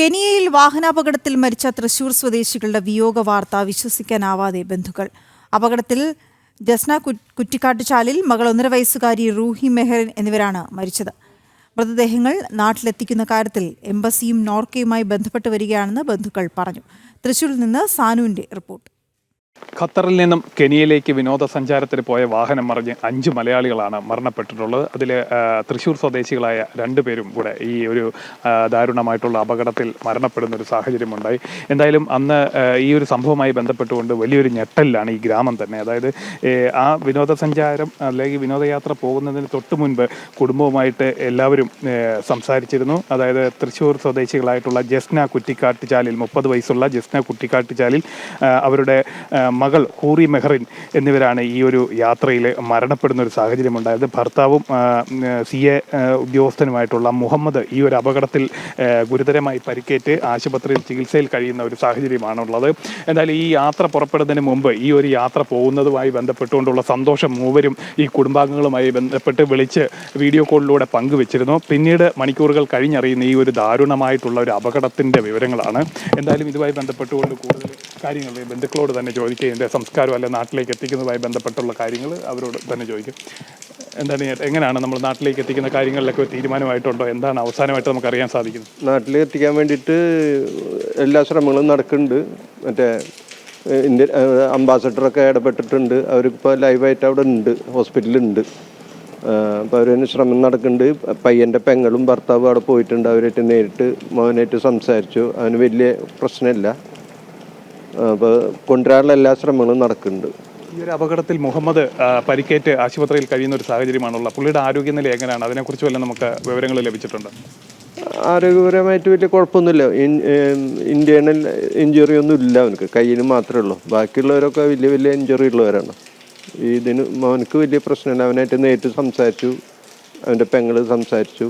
കെനിയയിൽ വാഹനാപകടത്തിൽ മരിച്ച തൃശൂർ സ്വദേശികളുടെ വിയോഗ വാർത്ത വിശ്വസിക്കാനാവാതെ ബന്ധുക്കൾ. അപകടത്തിൽ ജസ്ന കു- കുറ്റിക്കാട്ടുചാലിൽ മകൾ ഒന്നര വയസ്സുകാരി റൂഹി മെഹറിൻ എന്നിവരാണ് മരിച്ചത്. മൃതദേഹങ്ങൾ നാട്ടിലെത്തിക്കുന്ന കാര്യത്തിൽ എംബസിയും നോർക്കയുമായി ബന്ധപ്പെട്ട് വരികയാണെന്ന് ബന്ധുക്കൾ പറഞ്ഞു. തൃശൂരിൽ നിന്ന് സാനുവിന്റെ റിപ്പോർട്ട്. ഖത്തറിൽ നിന്നും കെനിയയിലേക്ക് വിനോദസഞ്ചാരത്തിന് പോയ വാഹനം മറിഞ്ഞ് അഞ്ച് മലയാളികളാണ് മരണപ്പെട്ടിട്ടുള്ളത്. അതിൽ തൃശ്ശൂർ സ്വദേശികളായ രണ്ടു പേരും കൂടെ ഈ ഒരു ദാരുണമായിട്ടുള്ള അപകടത്തിൽ മരണപ്പെടുന്ന ഒരു സാഹചര്യമുണ്ടായി. എന്തായാലും അന്ന് ഈ ഒരു സംഭവവുമായി ബന്ധപ്പെട്ടുകൊണ്ട് വലിയൊരു ഞെട്ടലിലാണ് ഈ ഗ്രാമം തന്നെ. അതായത് ആ വിനോദസഞ്ചാരം അല്ലെങ്കിൽ വിനോദയാത്ര പോകുന്നതിന് തൊട്ട് മുൻപ് കുടുംബവുമായിട്ട് എല്ലാവരും സംസാരിച്ചിരുന്നു. അതായത് തൃശ്ശൂർ സ്വദേശികളായിട്ടുള്ള ജസ്ന കുറ്റിക്കാട്ടുചാലിൽ മുപ്പത് വയസ്സുള്ള ജസ്ന കുറ്റിക്കാട്ടുചാലിൽ അവരുടെ മകൾ ഹൂറി മെഹറിൻ എന്നിവരാണ് ഈ ഒരു യാത്രയിൽ മരണപ്പെടുന്ന ഒരു സാഹചര്യം ഉണ്ടായത് ഭർത്താവും സി എ ഉദ്യോഗസ്ഥനുമായിട്ടുള്ള മുഹമ്മദ് ഈ ഒരു അപകടത്തിൽ ഗുരുതരമായി പരിക്കേറ്റ് ആശുപത്രിയിൽ ചികിത്സയിൽ കഴിയുന്ന ഒരു സാഹചര്യമാണുള്ളത്. എന്തായാലും ഈ യാത്ര പുറപ്പെടുന്നതിന് മുമ്പ് ഈ ഒരു യാത്ര പോകുന്നതുമായി ബന്ധപ്പെട്ടുകൊണ്ടുള്ള സന്തോഷം മൂവരും ഈ കുടുംബാംഗങ്ങളുമായി ബന്ധപ്പെട്ട് വിളിച്ച് വീഡിയോ കോളിലൂടെ പങ്കുവച്ചിരുന്നു. പിന്നീട് മണിക്കൂറുകൾ കഴിഞ്ഞറിയുന്ന ഈ ഒരു ദാരുണമായിട്ടുള്ള ഒരു അപകടത്തിന്റെ വിവരങ്ങളാണ്. എന്തായാലും ഇതുമായി ബന്ധപ്പെട്ടുകൊണ്ട് കൂടുതൽ കാര്യങ്ങൾ ബന്ധുക്കളോട് തന്നെ ചോദിക്കുക എന്റെ സംസ്കാരം അല്ലെ നാട്ടിലേക്ക് എത്തിക്കുന്നതുമായി ബന്ധപ്പെട്ടുള്ള കാര്യങ്ങൾ അവരോട് തന്നെ ചോദിക്കും. എന്താണ് എങ്ങനെയാണ് നമ്മൾ നാട്ടിലേക്ക് എത്തിക്കുന്ന കാര്യങ്ങളിലൊക്കെ തീരുമാനമായിട്ടുണ്ടോ? എന്താണ് അവസാനമായിട്ട് നമുക്ക് അറിയാൻ സാധിക്കുന്നത്? നാട്ടിലേക്ക് എത്തിക്കാൻ വേണ്ടിയിട്ട് എല്ലാ ശ്രമങ്ങളും നടക്കുന്നുണ്ട്. മറ്റേ ഇന്ത്യ അംബാസഡറൊക്കെ ഇടപെട്ടിട്ടുണ്ട്. അവരിപ്പോൾ ലൈവായിട്ട് അവിടെ ഉണ്ട് ഹോസ്പിറ്റലുണ്ട് അപ്പോൾ അവരതിന് ശ്രമം നടക്കുന്നുണ്ട്. പയ്യന്റെ പെങ്ങളും ഭർത്താവും അവിടെ പോയിട്ടുണ്ട്. അവരായിട്ട് നേരിട്ട് മോനായിട്ട് സംസാരിച്ചു. അവന് വലിയ പ്രശ്നമില്ല. അപ്പോൾ കൊണ്ടുവരാനുള്ള എല്ലാ ശ്രമങ്ങളും നടക്കുന്നുണ്ട്. ഈ ഒരു അപകടത്തിൽ മുഹമ്മദ് പരിക്കേറ്റ് ആശുപത്രിയിൽ കഴിയുന്ന ഒരു സാഹചര്യമാണുള്ളത്. പുള്ളിയുടെ ആരോഗ്യനില എങ്ങനെയാണ്? അതിനെക്കുറിച്ച് വല്ല നമുക്ക് വിവരങ്ങൾ ലഭിച്ചിട്ടുണ്ട്? ആരോഗ്യപരമായിട്ട് വലിയ കുഴപ്പമൊന്നുമില്ല. ഇന്റേണൽ ഇഞ്ചുറി ഒന്നും ഇല്ല അവനക്ക്. കയ്യിന് മാത്രമേ ഉള്ളൂ. ബാക്കിയുള്ളവരൊക്കെ വലിയ വലിയ ഇഞ്ചുറി ഉള്ളവരാണ്. ഇതിന് അവനക്ക് വലിയ പ്രശ്നമില്ല. അവനായിട്ട് നേരിട്ട് സംസാരിച്ചു. അവന്റെ പെങ്ങൾ സംസാരിച്ചു.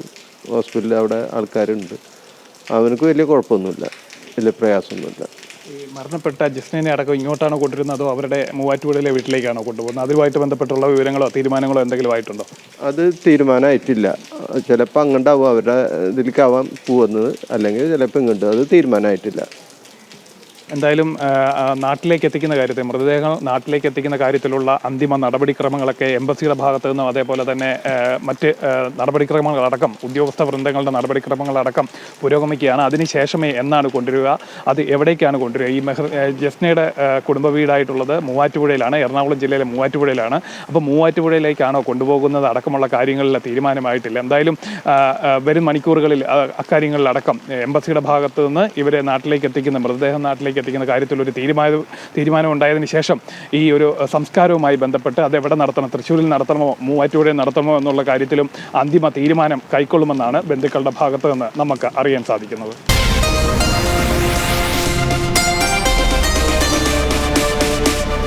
ഹോസ്പിറ്റലിൽ അവിടെ ആൾക്കാരുണ്ട്. അവനക്ക് വലിയ കുഴപ്പമൊന്നുമില്ല. വലിയ പ്രയാസമൊന്നുമില്ല. ഈ മരണപ്പെട്ട ജസ്നേനെ അടക്കം ഇങ്ങോട്ടാണോ കൊണ്ടുവരുന്നത് അതോ അവരുടെ മൂവാറ്റുപുഴയിലെ വീട്ടിലേക്കാണോ കൊണ്ടുപോകുന്നത്? അതുമായിട്ട് ബന്ധപ്പെട്ടുള്ള വിവരങ്ങളോ തീരുമാനങ്ങളോ എന്തെങ്കിലും ആയിട്ടുണ്ടോ? അത് തീരുമാനമായിട്ടില്ല ചിലപ്പോൾ അങ്ങോട്ടാവും അവരുടെ ഇതിലേക്കാവാം പോകുന്നത് അല്ലെങ്കിൽ ചിലപ്പോൾ ഇങ്ങോട്ട് അത് തീരുമാനമായിട്ടില്ല എന്തായാലും നാട്ടിലേക്ക് എത്തിക്കുന്ന കാര്യത്തിൽ മൃതദേഹം നാട്ടിലേക്ക് എത്തിക്കുന്ന കാര്യത്തിലുള്ള അന്തിമ നടപടിക്രമങ്ങളൊക്കെ എംബസിയുടെ ഭാഗത്തു നിന്നും അതേപോലെ തന്നെ മറ്റ് നടപടിക്രമങ്ങളടക്കം ഉദ്യോഗസ്ഥ വൃന്ദങ്ങളുടെ നടപടിക്രമങ്ങളടക്കം പുരോഗമിക്കുകയാണ്. അതിനുശേഷമേ എന്നാണ് കൊണ്ടുവരിക. അത് എവിടേക്കാണ് കൊണ്ടുവരിക? ഈ മെഹർ ജസ്നയുടെ കുടുംബ വീടായിട്ടുള്ളത് മൂവാറ്റുപുഴയിലാണ് എറണാകുളം ജില്ലയിലെ മൂവാറ്റുപുഴയിലാണ്. അപ്പോൾ മൂവാറ്റുപുഴയിലേക്കാണോ കൊണ്ടുപോകുന്നത് അടക്കമുള്ള കാര്യങ്ങളിൽ തീരുമാനമായിട്ടില്ല. എന്തായാലും വരും മണിക്കൂറുകളിൽ അക്കാര്യങ്ങളിലടക്കം എംബസിയുടെ ഭാഗത്തു നിന്ന് ഇവരെ നാട്ടിലേക്ക് എത്തിക്കുന്ന മൃതദേഹം നാട്ടിലേക്ക് എത്തിക്കുന്ന കാര്യത്തിൽ ഒരു തീരുമാനം തീരുമാനം ഉണ്ടായതിനു ശേഷം ഈ ഒരു സംസ്കാരവുമായി ബന്ധപ്പെട്ട് അത് എവിടെ നടത്തണം തൃശ്ശൂരിൽ നടത്തണമോ മൂവാറ്റുപുഴയിൽ നടത്തണമോ എന്നുള്ള കാര്യത്തിലും അന്തിമ തീരുമാനം കൈക്കൊള്ളുമെന്നാണ് ബന്ധുക്കളുടെ ഭാഗത്ത് നിന്ന് നമുക്ക് അറിയാൻ സാധിക്കുന്നത്.